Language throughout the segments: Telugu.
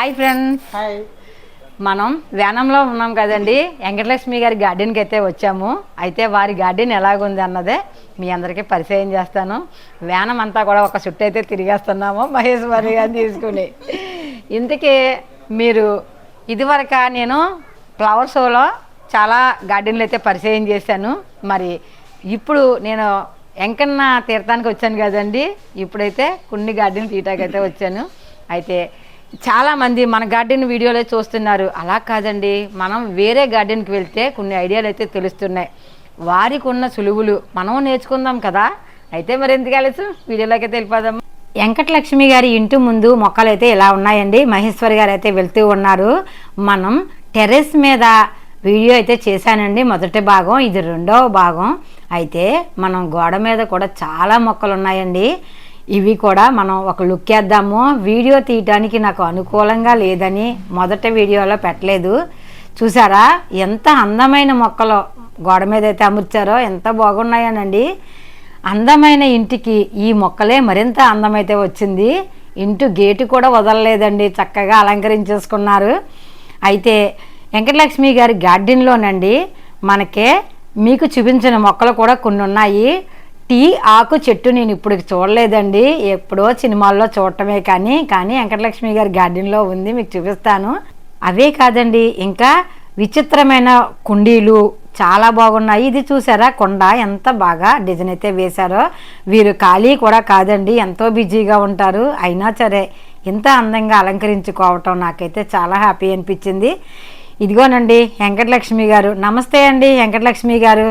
Hi friends. హాయ్. మనం వేనంలో ఉన్నాం కదండి. వెంకటలక్ష్మి గారి గార్డెన్కి అయితే వచ్చాము. అయితే వారి గార్డెన్ ఎలాగుంది అన్నదే మీ అందరికీ పరిచయం చేస్తాను. వేనం అంతా కూడా ఒక చుట్టూ అయితే తిరిగేస్తున్నాము మహేశ్వరి గారిని తీసుకుని. ఇంతకీ మీరు ఇదివరక నేను ఫ్లవర్ షోలో చాలా గార్డెన్లు అయితే పరిచయం చేశాను. మరి ఇప్పుడు నేను వెంకన్న తీర్థానికి వచ్చాను కదండి. ఇప్పుడైతే కొన్ని గార్డెన్ తీయటాకైతే వచ్చాను. అయితే చాలామంది మన గార్డెన్ వీడియోలే చూస్తున్నారు. అలా కాదండి. మనం వేరే గార్డెన్కి వెళ్తే కొన్ని ఐడియాలు అయితే తెలుస్తున్నాయి. వారికి ఉన్న సులువులు మనం నేర్చుకుందాం కదా. అయితే మరి ఎందుకు వెళ్ళచ్చు వీడియోలోకి అయితే వెళ్ళిపోదాం. వెంకటలక్ష్మి గారి ఇంటి ముందు మొక్కలు అయితే ఇలా ఉన్నాయండి. మహేశ్వరి గారు అయితే వెళ్తూ ఉన్నారు. మనం టెర్రస్ మీద వీడియో అయితే చేశానండి. మొదటి భాగం ఇది రెండవ భాగం. అయితే మనం గోడ మీద కూడా చాలా మొక్కలు ఉన్నాయండి. ఇవి కూడా మనం ఒక లుక్ వేద్దాము వీడియో తీయటానికి నాకు అనుకూలంగా లేదని మొదట వీడియోలో పెట్టలేదు. చూసారా? ఎంత అందమైన మొక్కలు గోడ మీద అయితే అమర్చారో ఎంత బాగున్నాయనండి. అందమైన ఇంటికి ఈ మొక్కలే మరింత అందమైతే వచ్చింది. ఇంటి గేటు కూడా వదలలేదండి చక్కగా అలంకరించేసుకున్నారు. అయితే వెంకటలక్ష్మి గారి గార్డెన్లోనండి మనకే మీకు చూపించిన మొక్కలు కూడా కొన్ని ఉన్నాయి టీ ఆకు చెట్టు నేను ఇప్పుడు చూడలేదండి. ఎప్పుడో సినిమాల్లో చూడటమే కానీ కానీ వెంకటలక్ష్మి గారి గార్డెన్లో ఉంది మీకు చూపిస్తాను. అవే కాదండి ఇంకా విచిత్రమైన కుండీలు చాలా బాగున్నాయి. ఇది చూసారా? కొండ ఎంత బాగా డిజైన్ అయితే వేశారో. వీరు ఖాళీ కూడా కాదండి ఎంతో బిజీగా ఉంటారు. అయినా సరే ఇంత అందంగా అలంకరించుకోవటం నాకైతే చాలా హ్యాపీ అనిపించింది. ఇదిగోనండి వెంకటలక్ష్మి గారు. నమస్తే అండి వెంకటలక్ష్మి గారు.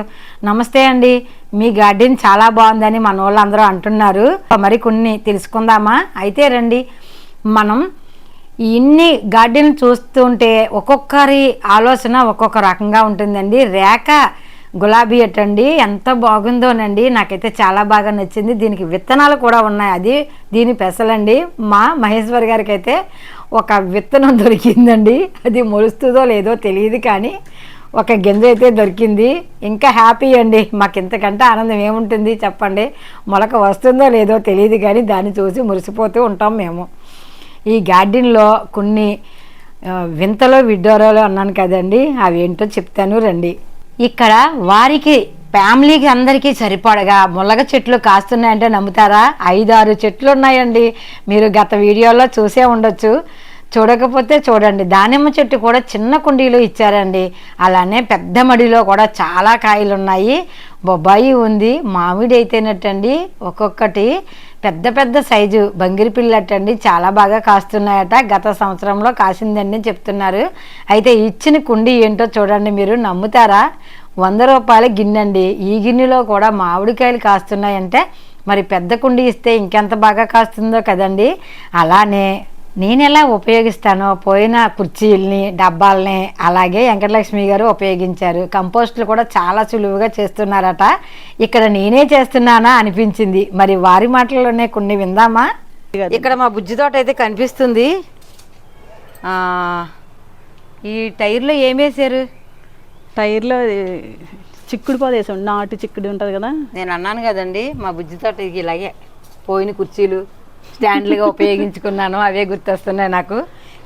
నమస్తే అండి. మీ గార్డెన్ చాలా బాగుందని మన వాళ్ళందరూ అంటున్నారు. మరి కొన్ని తెలుసుకుందామా? అయితే రండి. మనం ఇన్ని గార్డెన్ చూస్తుంటే ఒక్కొక్కరి ఆలోచన ఒక్కొక్క రకంగా ఉంటుందండి. రేఖ గులాబీ అటండి. ఎంత బాగుందోనండి. నాకైతే చాలా బాగా నచ్చింది. దీనికి విత్తనాలు కూడా ఉన్నాయి. అది దీని పెసలండి. మా మహేశ్వర్ గారికి అయితే ఒక విత్తనం దొరికిందండి. అది మొలుస్తుందో లేదో తెలియదు కానీ ఒక గింజ అయితే దొరికింది. ఇంకా హ్యాపీ అండి. మాకు ఇంతకంటే ఆనందం ఏముంటుంది చెప్పండి. మొలక వస్తుందో లేదో తెలియదు కానీ దాన్ని చూసి మురిసిపోతూ ఉంటాం మేము. ఈ గార్డెన్లో కొన్ని వింతలో విడ్డోరాలు అన్నాను కదండి. అవి ఏంటో చెప్తాను రండి. ఇక్కడ వారికి ఫ్యామిలీకి అందరికీ సరిపడగా ముల్లగ చెట్లు కాస్తున్నాయంటే నమ్ముతారా? ఐదారు చెట్లు ఉన్నాయండి మీరు గత వీడియోలో చూసే ఉండొచ్చు. చూడకపోతే చూడండి. దానిమ్మ చెట్టు కూడా చిన్న కుండీలో ఇచ్చారండి. అలానే పెద్ద మడిలో కూడా చాలా కాయలు ఉన్నాయి బొబ్బాయి ఉంది మామిడి అయితేనట్టండి ఒక్కొక్కటి పెద్ద పెద్ద సైజు బంగిరి పిల్లటండి చాలా బాగా కాస్తున్నాయట. గత సంవత్సరంలో కాసిందండి చెప్తున్నారు. అయితే ఇచ్చిన కుండీ ఏంటో చూడండి మీరు నమ్ముతారా? వంద రూపాయల గిన్నె అండి ఈ గిన్నెలో కూడా మామిడికాయలు కాస్తున్నాయంటే మరి పెద్ద కుండీ ఇస్తే ఇంకెంత బాగా కాస్తుందో కదండి. అలానే నేను ఎలా ఉపయోగిస్తానో పోయిన కుర్చీల్ని డబ్బాల్ని అలాగే వెంకటలక్ష్మి గారు ఉపయోగించారు. కంపోస్టులు కూడా చాలా సులువుగా చేస్తున్నారట. ఇక్కడ నేనే చేస్తున్నానా అనిపించింది. మరి వారి మాటల్లోనే కొన్ని విందామా? ఇక్కడ మా బుజ్జి తోట అయితే కనిపిస్తుంది. ఆ, ఈ టైర్లో ఏం వేసారు టైర్లో చిక్కుడు పోద వేసాం. నాటు చిక్కుడు ఉంటుంది కదా? నేను అన్నాను కదండి మా బుజ్జి తోట ఇలాగే పోయిన కుర్చీలు స్టాండ్లుగా ఉపయోగించుకున్నాను అవే గుర్తొస్తున్నాయి నాకు.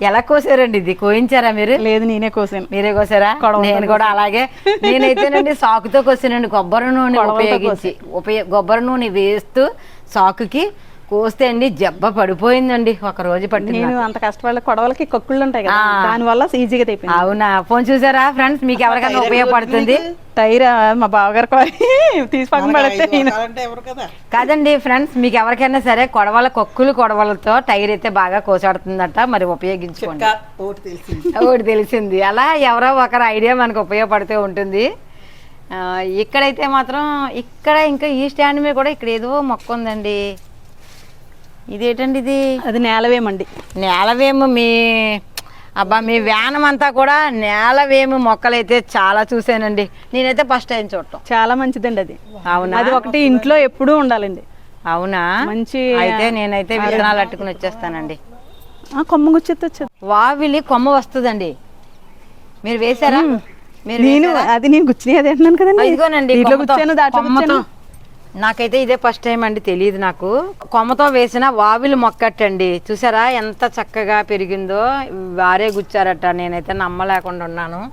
ఎలా కోసారండి ఇది? కోయించారా మీరు? లేదు నేనే కోసాను. మీరే కోసారా? నేను కూడా అలాగే. నేనైతేనండి సాకుతో కోసానండి. కొబ్బరి నూనె ఉపయోగించి ఉపయోగ కొబ్బరి నూనె వేస్తూ సాకుకి కోస్తే అండి జబ్బ పడిపోయిందండి. ఒక రోజు పట్టింది నేను అంత కష్టపడ కొడవలకి కొక్కుళ్ళు ఉంటాయి కదా. దానివల్ల ఈజీగా తెప్పింది అవునా? ఫోన్ చూసారా ఫ్రెండ్స్? మీకు ఎవరికైనా ఉపయోగపడుతుంది? టైర్ మా బావగారు కొని తీసి పక్కన పడితే నేను. కాదండి ఫ్రెండ్స్ మీకు ఎవరికైనా సరే కొడవల కొక్కులు కొడవలతో టైర్ అయితే బాగా కోసాడుతుందట. మరి ఉపయోగించుకోండి. ఒకటి తెలిసింది. అలా ఎవరో ఒకరు ఐడియా మనకు ఉపయోగపడుతూ ఉంటుంది. ఆ, ఇక్కడైతే మాత్రం ఇక్కడ ఇంకా ఈ స్టాండ్ మీద కూడా ఇక్కడ ఏదో మొక్క ఉందండి. ఇదేంటండి ఇది? అది నేలవేమండి. నేలవేము మీ అబ్బా మీ వ్యానం అంతా కూడా నేలవేము మొక్కలైతే చాలా చూశానండి. నేనైతే ఫస్ట్ టైం చూడటం. చాలా మంచిదండి అది. అవునా? అది ఒకటి ఇంట్లో ఎప్పుడూ ఉండాలండి. అవునా? మంచి అయితే నేనైతే విత్తనాలు అట్టుకుని వచ్చేస్తానండి. ఆ, కొమ్మ వచ్చేది. వావిలి కొమ్మ వస్తుందండి. మీరు వేశారా? మీరు నేను? అది నేను గుచ్చినది అంటున్నాను ఆ, కదండి ఇదిగోనండి కొమ్మతో- గుచ్చాను దాంట్లో నాకైతే ఇదే ఫస్ట్ టైం అండి తెలియదు నాకు. కొమ్మతో వేసిన వావిలి మొక్కట్టండి. చూసారా ఎంత చక్కగా పెరిగిందో? వారే గుచ్చారట నేనైతే నమ్మలేకుండా ఉన్నాను.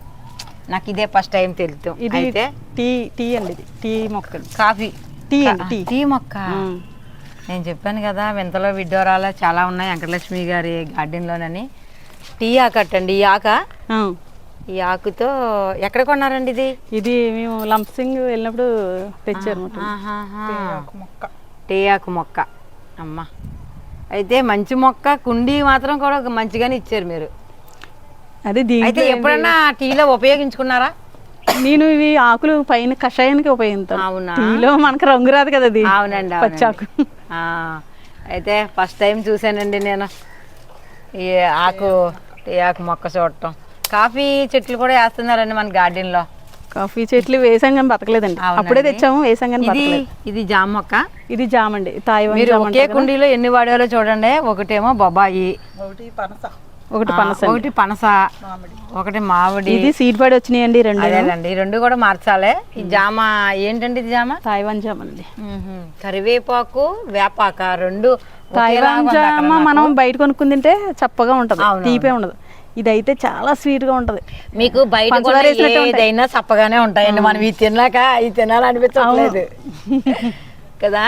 నాకు ఇదే ఫస్ట్ టైం తెలుసు. ఇది అయితే టీ టీ అండి ఇది. టీ మొక్క. కాఫీ. Tea tea. టీ మొక్క. నేను చెప్పాను కదా వింతలో విడ్డోరాలు చాలా ఉన్నాయి వెంకటలక్ష్మి గారి గార్డెన్లోనని. టీ ఆకట్టండి ఈ ఆక. ఈ ఆకుతో ఎక్కడ కొన్నారండి ఇది? ఇది మేము లంప్సింగ్ వెళ్ళినప్పుడు తెచ్చారు అన్నమాట ఆహాహా. టీ ఆకు మొక్క. అమ్మ. అయితే మంచి మొక్క కుండీ మాత్రం కూడా ఒక మంచిగానే ఇచ్చారు మీరు. అదే అయితే ఎప్పుడన్నా టీలో ఉపయోగించుకున్నారా? నేను ఇవి ఆకులు పైన కషాయానికి ఉపయోగిస్తాను. అవునా? టీలో మనకు రంగు రాదు కదా అది. అవునండి. పచ్చాకు. ఆ, అయితే ఫస్ట్ టైం చూశానండి నేను ఈ ఆకు టీ ఆకు మొక్క చూడటం. కాఫీ చెట్లు కూడా వేస్తున్నారండి మన గార్డెన్లో కాఫీ చెట్లు వేసాం కానీ బతకలేదండి. అప్పుడే తెచ్చాము వేసాం కానీ ఇది బతకలేదు. ఇది జామ మొక్క. ఇది జామ అండి మీరు ఒకే. కుండీలో ఎన్ని వాడారో చూడండి. ఒకటేమో బొబాయి. ఒకటి పనస. అండి. ఒకటి పనస. ఒకటి మామిడి. ఇది సీడ్ పడి వచ్చినాయండి రెండు. అదేనండి. ఈ రెండు కూడా మార్చాలి. ఈ జామ ఏంటండి ఇది జామ? తాయివాన్ జామ అండి. కరివేపాకు వేపాక రెండు అక్కడ జామ. మనం బయట కొనుక్కుని తింటే చప్పగా ఉంటది. తీపే ఉండదు. ఇదైతే చాలా స్వీట్గా ఉంటది. మీకు బయట కూడా. ఏదైనా చప్పగానే ఉంటాయండి. మనం ఇవి తిన్నాక ఇవి తినాలనిపించట్లేదు. కదా?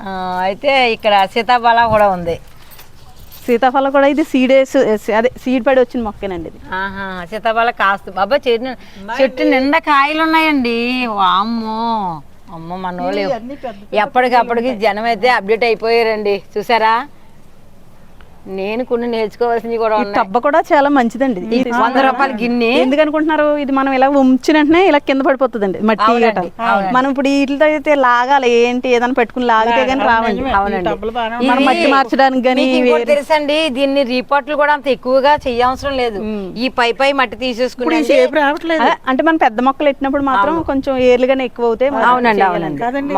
ఆ, అయితే ఇక్కడ సీతాఫల కూడా ఉంది. సీతాఫలం కూడా ఇది సీడ్ వేసి అదే సీడ్ పడి వచ్చిన మొక్కేనండి ఇది. ఆహా సీతాఫల కాస్తు బాబా చెట్టు చెట్టు నిండా కాయలు ఉన్నాయండి. వామ్మో! అమ్మో మన వాళ్ళు ఎప్పటికప్పటికి జనం అయితే అప్డేట్ అయిపోయారండి. చూసారా? నేను కొన్ని నేర్చుకోవాల్సినవి కూడా ఈ ఉన్నాయి. టబ్బ కూడా చాలా మంచిదండి. వంద రూపాయల గిన్నె. ఎందుకు అనుకుంటున్నారు ఇది మనం ఇలా ఉంచిన వెంటనే ఇలా కింద పడిపోతుందండి మట్టి అవునండి, గట్ట. అవునండి. మనం ఇప్పుడు వీటితో అయితే లాగాలి ఏంటి ఏదైనా పెట్టుకుని లాగితే కానీ రావండి. అవునండి. మనం మట్టి ఇవి- మార్చడానికి కానీ మీకు ఇంకోటి తెలుసండి దీన్ని రీపోర్ట్లు కూడా అంత ఎక్కువగా చెయ్యవసరం లేదు. ఈ పై పై మట్టి తీసేసుకుని అదే, అంటే మనం పెద్ద మొక్కలు పెట్టినప్పుడు మాత్రం కొంచెం ఏర్లుగానే ఎక్కువ అవుతాయి మనం అవునండి చేయాలండి. అవునండి.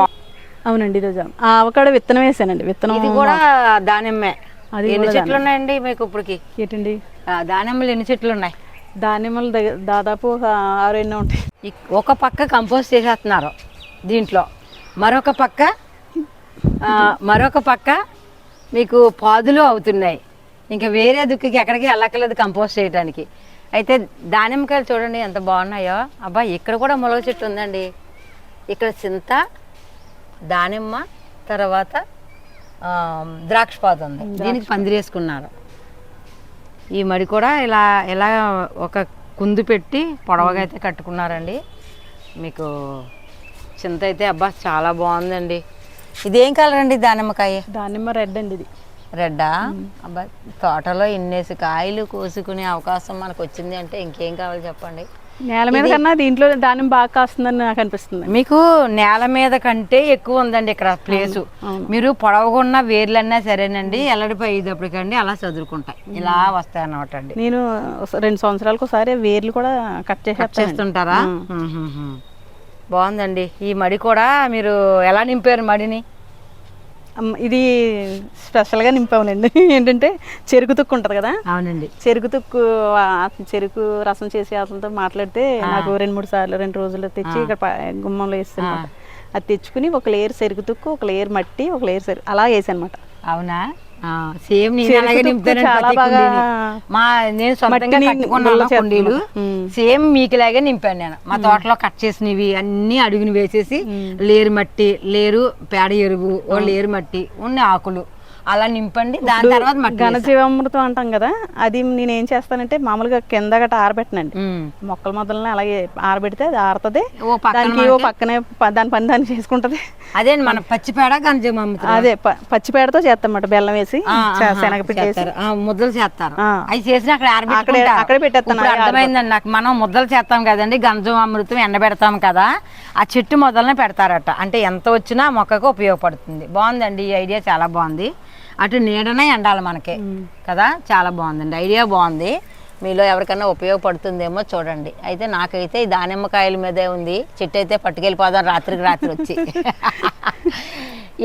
అవునండి ఈరోజు ఆ అవకాడో విత్తనం వేసానండి. విత్తనం ఇది కూడా దానిమ్మే. అది ఎన్ని చెట్లు ఉన్నాయండి మీకు ఇప్పటికి? ఏంటండి? దానిమ్మలు ఎన్ని చెట్లు ఉన్నాయి దానిమ్మలు దగ్గర దాదాపు ఒక ఆరు ఎన్నో ఉంటాయి. ఒక పక్క కంపోస్ట్ చేసేస్తున్నారు దీంట్లో. మరొక పక్క మరొక పక్క మీకు పాదులు అవుతున్నాయి. ఇంకా వేరే దుక్కికి ఎక్కడికి వెళ్ళక్కర్లేదు కంపోస్ట్ చేయడానికి అయితే దానిమ్మకాయలు చూడండి ఎంత బాగున్నాయో. అబ్బా ఇక్కడ కూడా మొలక చెట్టు ఉందండి. ఇక్కడ చింత దానిమ్మ తర్వాత ద్రాక్ష పాదు ఉంది. దీనికి పందిరేసుకున్నారు. ఈ మడి కూడా ఇలా ఇలా ఒక కుందు పెట్టి పొడవగా అయితే కట్టుకున్నారండి. మీకు చింత అయితే అబ్బా చాలా బాగుందండి. ఇదేం కలర్ అండి దానిమ్మకాయ? దానిమ్మ రెడ్ అండి ఇది. రెడ్డా? అబ్బా తోటలో ఇన్నేసి కాయలు కోసుకునే అవకాశం మనకు వచ్చింది అంటే ఇంకేం కావాలి చెప్పండి? నేల మీద కన్నా దీంట్లో దానిమ్మ బాగా కాస్తుందని నాకు అనిపిస్తుంది. మీకు నేల మీద కంటే ఎక్కువ ఉందండి ఇక్కడ ప్లేసు. మీరు పొడవుకున్న వేర్లన్నా సరేనండి ఎల్లడిపై అయ్యేటప్పటికండి అలా చదువుకుంటాయి ఇలా వస్తాయి అన్నమాట అండి. నేను రెండు సంవత్సరాలకు ఒకసారి వేర్లు కూడా కట్ చేసేస్తాను చేస్తుంటారా. బాగుందండి. ఈ మడి కూడా మీరు ఎలా నింపారు మడిని? ఇది స్పెషల్గా నింపాములేండి. ఏంటంటే చెరుకు తుక్కు ఉంటుంది కదా? అవునండి. చెరుకు తుక్కు చెరుకు రసం చేసి అతనితో మాట్లాడితే నాకు రెండు మూడు సార్లు రెండు రోజులు తెచ్చి ఇక్కడ గుమ్మంలో వేస్తాను అది తెచ్చుకుని ఒక లేయర్ చెరుకు తుక్కు ఒక లేయర్ మట్టి ఒక లేయర్ చెరుకు అలా వేసాను అనమాట. అవునా? సేమ్ నేను అలాగే నింపుతానండి ప్రతి కుండీని. మా నేను సొంతంగా మట్టిని కట్టుకున్నాను. కుండీలు. సేమ్ మీకులాగే నింపాను నేను మా తోటలో కట్ చేసినవి అన్ని అడుగుని వేసేసి లేరు మట్టి లేరు పేడ ఎరువు ఓ లేరు మట్టి ఉన్న ఆకులు అలా నింపండి. దాని తర్వాత. ఘనజీవామృతం అంటాం కదా అది నేను ఏం చేస్తానంటే మామూలుగా కింద గట్ట ఆరబెట్టనండి. మొక్కల మొదలని అలాగే ఆరబెడితే అది ఆరుతుంది. ఓ పక్కన దానికి ఓ పక్కనే దాని పని దాన్ని చేసుకుంటది. అదే మన పచ్చి పేడ గంజం అమ్ముతారు అదే ప- పచ్చి పేడతో చేస్తామన్నమాట బెల్లం వేసి శనగపిండి ముద్దలు చేస్తారు. అవి చేసిన అక్కడ అక్కడే పెట్టేస్తాను అర్థమైందండి నాకు. మనం ముద్దలు చేస్తాం కదండి గంజం అమృతం ఎండబెడతాం కదా ఆ చెట్టు మొదలనే పెడతారట. అంటే ఎంత వచ్చినా మొక్కకు ఉపయోగపడుతుంది. బాగుందండి ఈ ఐడియా చాలా బాగుంది. అటు నీడనే ఎండాలి మనకి. కదా? చాలా బాగుందండి. ఐడియా బాగుంది. మీలో ఎవరికైనా ఉపయోగపడుతుందేమో చూడండి. అయితే నాకైతే ఈ దానిమ్మకాయల మీదే ఉంది. చెట్టు అయితే పట్టుకెళ్ళిపోదాం రాత్రికి రాత్రి వచ్చి.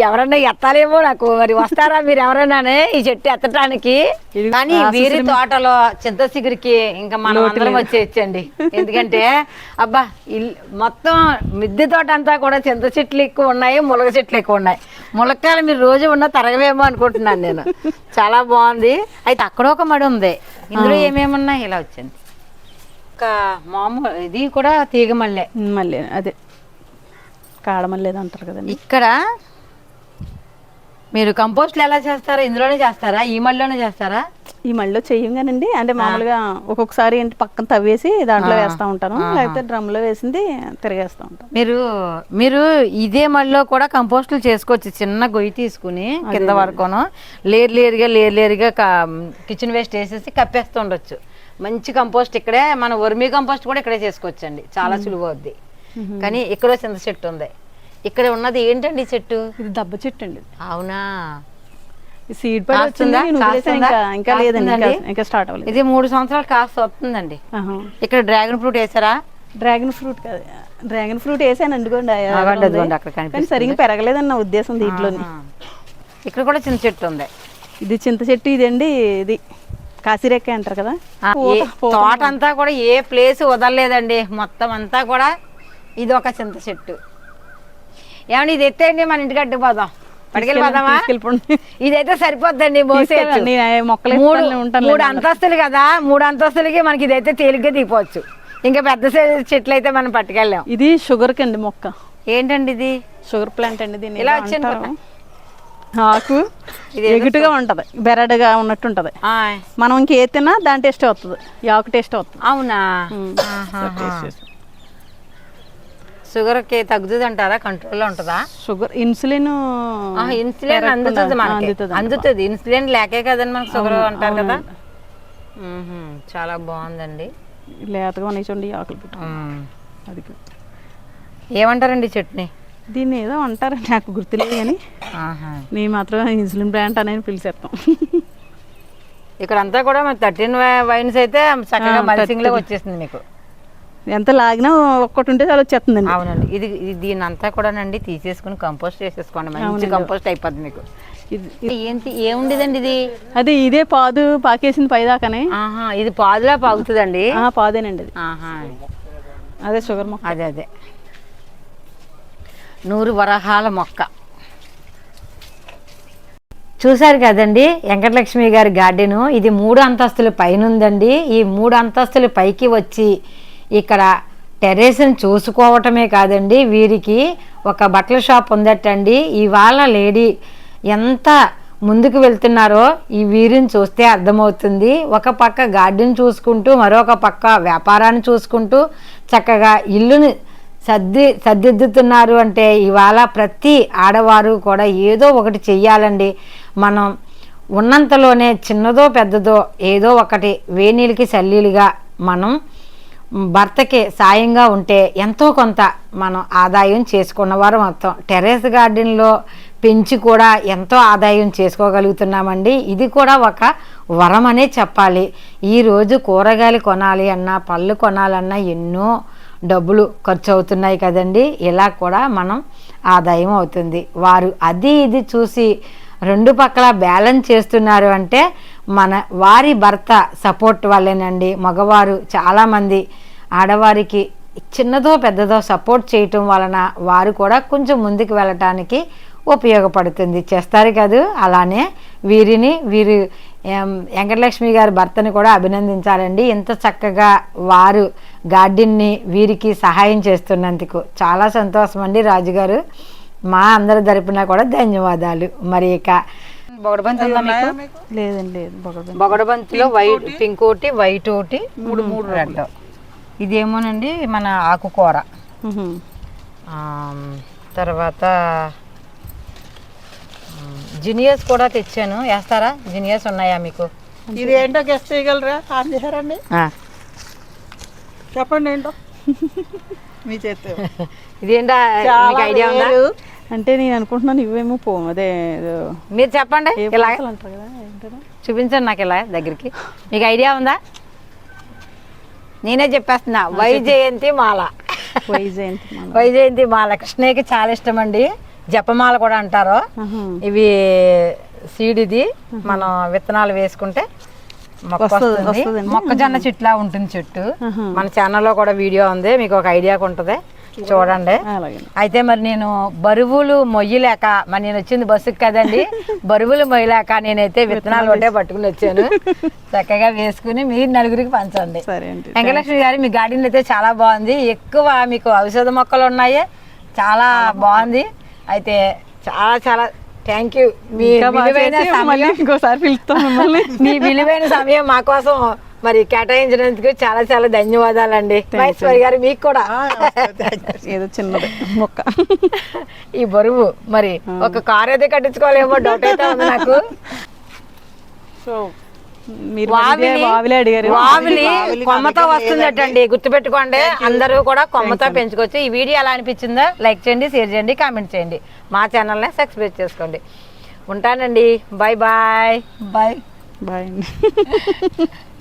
ఎవరన్నా ఎత్తాలేమో నాకు. మరి వస్తారా మీరు ఎవరైనానే ఈ చెట్టు ఎత్తడానికి ఇది కానీ వీరి తోటలో చింత చిగురికి ఇంకా మనం అందరం. వచ్చేయచ్చండి. ఎందుకంటే అబ్బా ఇల్ మొత్తం మిద్దె తోట అంతా కూడా చింత చెట్లు ఎక్కువ ఉన్నాయి ములగ చెట్లు ఎక్కువ ఉన్నాయి. ములక్కాయలు మీరు రోజు ఉన్న తరగవేమో అనుకుంటున్నాను నేను. చాలా బాగుంది. అయితే అక్కడ ఒక మడి ఉంది. ఇందులో ఏమేమి ఉన్నాయి ఇలా వచ్చింది ఒక మామూలు ఇది కూడా తీగ మల్లె. మళ్ళీ అదే. కాడమల్లేదు అంటారు కదండి. ఇక్కడ మీరు కంపోస్ట్లు ఎలా చేస్తారా? ఇందులోనే చేస్తారా? ఈ మళ్ళీలోనే చేస్తారా? ఈ మళ్ళీ చెయ్యంగానండి. అంటే మామూలుగా ఒక్కొక్కసారి ఏంటి పక్కన తవ్వేసి దాంట్లో వేస్తూ ఉంటాను. లేకపోతే డ్రమ్లో వేసింది తిరిగేస్తూ ఉంటాను. మీరు మీరు ఇదే మళ్ళీ కూడా కంపోస్టులు చేసుకోవచ్చు. చిన్న గొయ్యి తీసుకుని కింద వరకును లేరు లేరుగా లేరు లేరుగా కిచెన్ వేస్ట్ వేసేసి కప్పేస్తూ ఉండొచ్చు. మంచి కంపోస్ట్ ఇక్కడే మన వర్మీ కంపోస్ట్ కూడా ఇక్కడే చేసుకోవచ్చండి. చాలా సులువు అవుద్ది. కానీ ఇక్కడ చింత చెట్టు ఉంది. ఇక్కడ ఉన్నది ఏంటండి చెట్టు? ఇది దెబ్బ చెట్టు అండి. అవునా? సీడ్ పడి వచ్చింది ఇంకా? ఇంకా లేదండి ఇంకా స్టార్ట్ అవ్వలేదు. ఇది మూడు సంవత్సరాలు కాస్త వస్తుందండి. ఇక్కడ డ్రాగన్ ఫ్రూట్ వేసారా? డ్రాగన్ ఫ్రూట్ కాదు డ్రాగన్ ఫ్రూట్ వేసాను కానీ కనిపిస్తుంది. సరిగ్గా పెరగలేదని నా ఉద్దేశం దీంట్లోని. ఇక్కడ కూడా చిన్న చెట్టు ఉంది. ఇది చింత చెట్టు ఇదండి ఇది కాసిరెక్క అంటారు కదా. తోట అంతా కూడా ఏ ప్లేస్ వదలలేదండి. మొత్తం అంతా కూడా ఇది ఒక చింత చెట్టు. ఏమండి ఇది ఎత్తేయండి మన ఇంటికి అడ్డుపోదాం తీసుకెళ్ళిపోండి. ఇదైతే సరిపోద్దండి మోసేయచ్చు. మూడు. అంతస్తులు కదా మూడు అంతస్తులకి మనకి ఇదైతే తేలిగ్గా దిగిపోవచ్చు ఇంకా పెద్ద చెట్లు అయితే మనం పట్టుకెళ్ళాం. ఇది షుగర్ కండి మొక్క. ఏంటండి ఇది? షుగర్ ప్లాంట్ అండి దీన్ని. ఇలా వచ్చింది. ఆకు ఇది ఎగుటుగా ఉంటది బెరడుగా ఉన్నట్టు ఉంటది. మనం ఇంకే తిన్నా దాని టేస్ట్ వస్తుంది ఈ ఆకు టేస్ట్ వస్తుంది అవునా. షుగర్కి తగ్గుతుంది అంటారా కంట్రోల్లో ఉంటుందా? షుగర్ ఇన్సులిన్ ఇన్సులిన్ అందుతుంది మనకి. అందుతుంది. ఇన్సులిన్ లేకే కదండి మనకి షుగర్ అంటారు కదా. చాలా బాగుందండి. లేతగా ఉన్నాయి చూడండి ఆకులు. అది. ఏమంటారండి చట్నీ? దీన్ని ఏదో అంటారు నాకు గుర్తులేదు కానీ. నేను మాత్రం ఇన్సులిన్ బ్రాండ్ అనేది పిలిచేస్తాం. ఇక్కడ అంతా కూడా మన థర్టీన్ వైన్స్ అయితే చక్కగా ఆ, మల్సింగ్లో వచ్చేసింది మీకు. ఎంత లాగినా ఒక్కటి ఉంటే చాలా వచ్చేస్తుందండి. అవునండి. ఇది దీని అంతా కూడానండి తీసేసుకుని కంపోస్ట్ చేసేసుకోండి. మంచి. కంపోస్ట్ అయిపోద్ది మీకు. ఇది ఏంటి ఏముండేదండి ఇది? అదే ఇదే పాదు పాకేసింది పైదాకానే. ఆహా ఇది పాదులా పాగుతుందండి? ఆ, పాదేనండి అదే షుగర్ మొక్క. అదే అదే. నూరు వరహాల మొక్క. చూశారు కదండి వెంకటలక్ష్మి గారి గార్డెను. ఇది మూడు అంతస్తుల పైన ఉందండి. ఈ మూడు అంతస్తుల పైకి వచ్చి ఇక్కడ టెర్రస్ని చూసుకోవటమే కాదండి. వీరికి ఒక బట్టల షాప్ ఉందటండి. ఇవాళ లేడీ ఎంత ముందుకు వెళ్తున్నారో ఈ వీరిని చూస్తే అర్థమవుతుంది. ఒక పక్క గార్డెన్ చూసుకుంటూ మరొక పక్క వ్యాపారాన్ని చూసుకుంటూ చక్కగా ఇల్లుని సర్ది సర్దిద్దుతున్నారు అంటే ఇవాళ ప్రతి ఆడవారు కూడా ఏదో ఒకటి చెయ్యాలండి. మనం ఉన్నంతలోనే చిన్నదో పెద్దదో ఏదో ఒకటి వేనీళ్ళకి చల్లీలుగా మనం భర్తకి సాయంగా ఉంటే ఎంతో కొంత మనం ఆదాయం చేసుకున్నవారు మొత్తం. టెర్రస్ గార్డెన్లో పెంచి కూడా ఎంతో ఆదాయం చేసుకోగలుగుతున్నామండి. ఇది కూడా ఒక వరం అనే చెప్పాలి ఈరోజు కూరగాయలు కొనాలి అన్నా పళ్ళు కొనాలన్నా ఎన్నో డబ్బులు ఖర్చు అవుతున్నాయి కదండి. ఇలా కూడా మనం ఆదాయం అవుతుంది. వారు అది ఇది చూసి రెండు పక్కల బ్యాలెన్స్ చేస్తున్నారు అంటే మన వారి భర్త సపోర్ట్ వల్లేనండి. మగవారు చాలామంది ఆడవారికి చిన్నదో పెద్దదో సపోర్ట్ చేయటం వలన వారు కూడా కొంచెం ముందుకు వెళ్ళటానికి ఉపయోగపడుతుంది. చేస్తారు కదూ అలానే వీరిని వీరు వెంకటలక్ష్మి గారి భర్తని కూడా అభినందించాలండి. ఇంత చక్కగా వారు గార్డెన్ని వీరికి సహాయం చేస్తున్నందుకు చాలా సంతోషం అండి రాజుగారు. మా అందరి తరపున కూడా ధన్యవాదాలు. మరి ఇక బొగడబంతి ఉందా మీకు? లేదండి లేదు బొగడ బొగడబంతిలో వైట్ పింక్ ఒకటి వైట్ ఒకటి మూడు మూడు రెడ్. ఇదేమోనండి మన ఆకుకూర. తర్వాత జినియస్ కూడా తెచ్చాను. వేస్తారా? జినియస్ ఉన్నాయా మీకు? ఇది ఏంటో గెస్ట్ చేయగలరా? ఆన్ చేశారండి? చెప్పండి ఏంటో. మీ చేతి ఇదేంటా? మీకు ఐడియా ఉందా? అంటే నేను అనుకుంటున్నాను ఇవేమో పో అదే మీరు చెప్పండి. ఇలా? చూపించండి నాకు ఇలా దగ్గరికి. మీకు ఐడియా ఉందా? నేనే చెప్పేస్తున్నా. వైజయంతి మాల. వైజయంతి. వైజయంతి మాల. కృష్ణయ్యకి చాలా ఇష్టం అండి జపమాల కూడా అంటారు. ఇవి సీడ్ ఇది మనం విత్తనాలు వేసుకుంటే. మొక్కజొన్న చెట్లా ఉంటుంది చెట్టు. మన ఛానల్లో కూడా వీడియో ఉంది. మీకు ఒక ఐడియా ఉంటుంది. చూడండి. అయితే మరి నేను బరువులు మొయ్యలేక మరి నేను వచ్చింది బస్సుకి కదండి. బరువులు మొయ్యలేక నేనైతే విత్తనాలు ఒకటే పట్టుకుని వచ్చాను. చక్కగా వేసుకుని మీరు నలుగురికి పంచండి. వెంకటలక్ష్మి గారు మీ గార్డెన్ అయితే చాలా బాగుంది. ఎక్కువ మీకు ఔషధ మొక్కలు ఉన్నాయి. చాలా బాగుంది. అయితే చాలా చాలా థ్యాంక్ యూ మీ విలువైన సమయం ఇంకోసారి పిలుస్తాం మీ విలువైన సమయం మా కోసం మరి కేటాయించినందుకు చాలా చాలా ధన్యవాదాలండి. మహేశ్వరి గారు మీకు కూడా. ఏదో చిన్నది మొక్క. ఈ బరువు మరి ఒక కార్ అయితే కట్టించుకోవాలేమో డౌట్ అయితే ఉంది నాకు. సో మీరు వావిలి మధ్య వావిలే అడిగారు. వావిలి కొమ్మతో వస్తుందటండి. గుర్తుపెట్టుకోండి అందరూ కూడా కొమ్మతో పెంచుకోవచ్చు. ఈ వీడియో ఎలా అనిపించిందో లైక్ చేయండి షేర్ చేయండి కామెంట్ చేయండి. మా ఛానల్ని సబ్స్క్రైబ్ చేసుకోండి. ఉంటానండి. Bye bye. బాయ్ బాయ్ అండి.